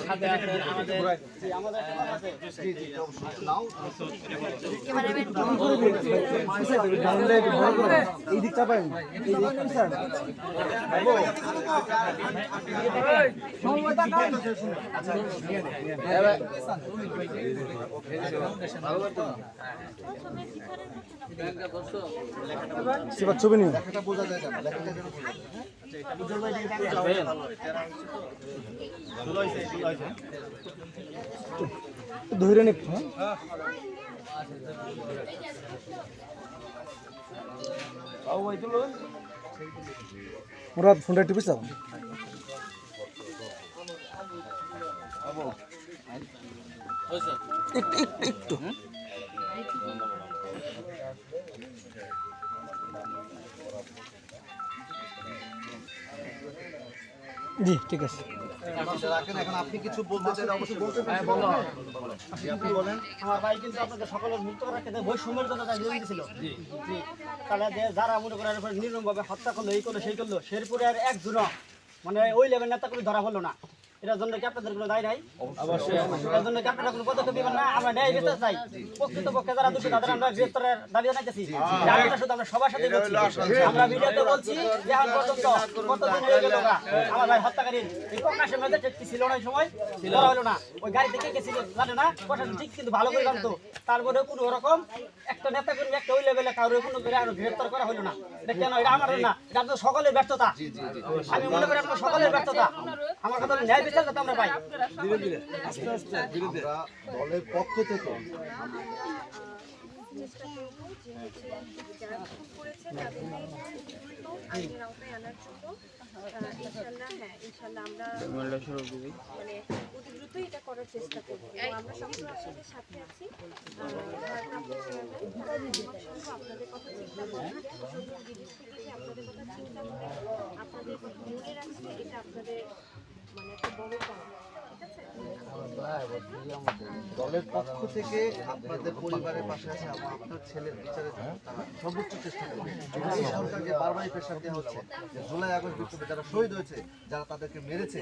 সাথে আছেন আমাদের এই দিকটা পাই এই দিকটা স্যার সেবার ছবি নিও ধরে নে হ্যাঁ ওরা ফোনটা টিপিস একটু একটু একটু। জি ঠিক আছে। এখন আপনি কিছু বলতে চাইলে অবশ্যই বলতে পারেন। আপনি বলেন। আমার ভাই কিন্তু আপনাদের সকলের মুক্ত করার ক্ষেত্রে বৈষম্যের জন্য তাই জড়িত ছিল তাহলে যে যারা মনে করেন নির্মম ভাবে হত্যা করল এই করল সেই করল শেরপুরে আর একজনও মানে ওই লেভেল নেতা করে ধরা হলো না। এটার জন্য কি আপনাদের কোনো দায় নাই? অবশ্যই। এটার জন্য কি আপনারা কোনো পদক্ষেপ নেবেন না? আমরা ন্যায় বিচার চাই। প্রকৃত পক্ষে যারা দোষী তাদের আমরা গ্রেপ্তারের দাবি জানাইতেছি। আমরা শুধু আমরা সবার সাথে বলছি। আমরা মিডিয়াতে বলছি যে এখন পর্যন্ত কতদিন হয়ে গেল আমার ভাই হত্যাকারী এই প্রকাশের মধ্যে ছিল না ওই সময়? ধরা হলো না। ওই গাড়িতে কে কে ছিল জানে না? প্রশাসন ঠিক কিন্তু ভালো করে জানতো। তারপরে কোনো রকম একটা নেতা কর্মী একটা ওই লেভেলে কারোর কোনো করে আর গ্রেপ্তার করা হলো না। এটা কেন? এটা আমাদের না। এটা আপনাদের সকলের ব্যর্থতা। আমি মনে করি আপনার সকলের ব্যর্থতা। আমার কথা ন্যায় যাতে আমরা পাই আমরা দলের পক্ষ থেকে চেষ্টা করব যে হচ্ছে যারা খুন করেছে তাদেরকে দ্রুত আইনের আওতায় আনার জন্য ইনশাল্লাহ হ্যাঁ ইনশাল্লাহ আমরা মানে অতি এটা করার চেষ্টা করব আমরা সবসময় সাথে আছি আপনাদের কথা চিন্তা করে বিদেশ থেকে যে আপনাদের কথা চিন্তা করে আপনাদের মনে রাখছে এটা আপনাদের দলের পক্ষ থেকে আপনাদের পরিবারের পাশে আছে আপনার ছেলের তারা সর্বোচ্চ চেষ্টা করবে এই সরকারকে বারবারই প্রেশার দেওয়া হচ্ছে জুলাই আগস্ট বিক্ষোভে যারা শহীদ হয়েছে, যারা তাদেরকে মেরেছে